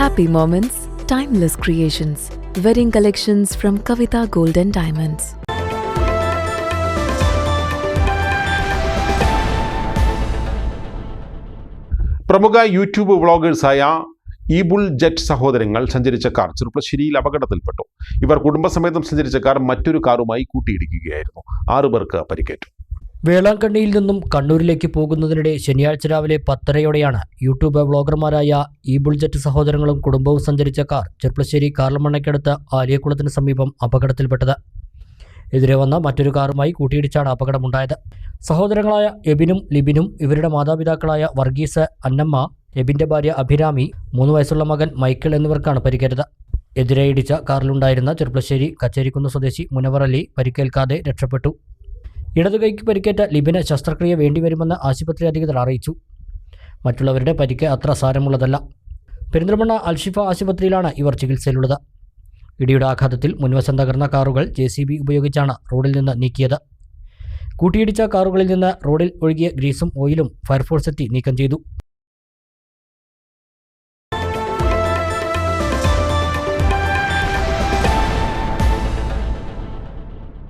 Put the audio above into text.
Happy moments, timeless creations. Wedding collections from Kavita Golden Diamonds. പ്രമുഖ YouTube വ്ളോഗേഴ്സായ ഈബുൾ jet സഹോദരങ്ങൾ സഞ്ചരിച്ച കാർ ചെറുപ്പശ്ശേരിയിൽ അപകടത്തിൽപ്പെട്ടു ഇവർ കുടുംബസമേതം സഞ്ചരിച്ച കാർ മറ്റൊരു കാറുമായി കൂട്ടിയിടിക്കുകയായിരുന്നു ആറു പേർക്ക് പരിക്കേറ്റു വേളാങ്കണ്ണിയിൽ നിന്നും കണ്ണൂരിലേക്ക് പോകുന്നതിനിടെ ശനിയാഴ്ച രാവിലെ പത്തരയോടെയാണ് യൂട്യൂബ് വ്ളോഗർമാരായ ഇ ബുൾജറ്റ് സഹോദരങ്ങളും കുടുംബവും സഞ്ചരിച്ച കാർ ചെർപ്പശ്ശേരി കാർലമണ്ണയ്ക്കടുത്ത് ആലിയക്കുളത്തിന് സമീപം അപകടത്തിൽപ്പെട്ടത്. എതിരെ വന്ന മറ്റൊരു കാറുമായി കൂട്ടിയിടിച്ചാണ് അപകടമുണ്ടായത്. സഹോദരങ്ങളായ എബിനും ലിബിനും ഇവരുടെ മാതാപിതാക്കളായ വർഗീസ് അന്നമ്മ എബിന്റെ ഭാര്യ അഭിരാമി മൂന്ന് വയസ്സുള്ള മകൻ മൈക്കിൾ എന്നിവർക്കാണ് പരിക്കേറ്റത്. എതിരെ ഇടിച്ച കാറിലുണ്ടായിരുന്ന ചെർപ്പശ്ശേരി കച്ചേരിക്കുന്ന് സ്വദേശി മുനവർ അലി പരിക്കേൽക്കാതെ രക്ഷപ്പെട്ടു. ഇടതുകൈക്ക് പരിക്കേറ്റ ലിബിന് ശസ്ത്രക്രിയ വേണ്ടിവരുമെന്ന് ആശുപത്രി അധികൃതർ അറിയിച്ചു. മറ്റുള്ളവരുടെ പരിക്ക് അത്ര സാരമുള്ളതല്ല പെരിന്തൽമണ്ണ അൽഷിഫ ആശുപത്രിയിലാണ് ഇവർ ചികിത്സയിലുള്ളത്. ഇടിയുടെ ആഘാതത്തിൽ മുൻവശം തകർന്ന കാറുകൾ ജെ ഉപയോഗിച്ചാണ് റോഡിൽ നിന്ന് നീക്കിയത്. കൂട്ടിയിടിച്ച കാറുകളിൽ നിന്ന് റോഡിൽ ഒഴുകിയ ഗ്രീസും ഓയിലും ഫയർഫോഴ്സ് എത്തി നീക്കം ചെയ്തു.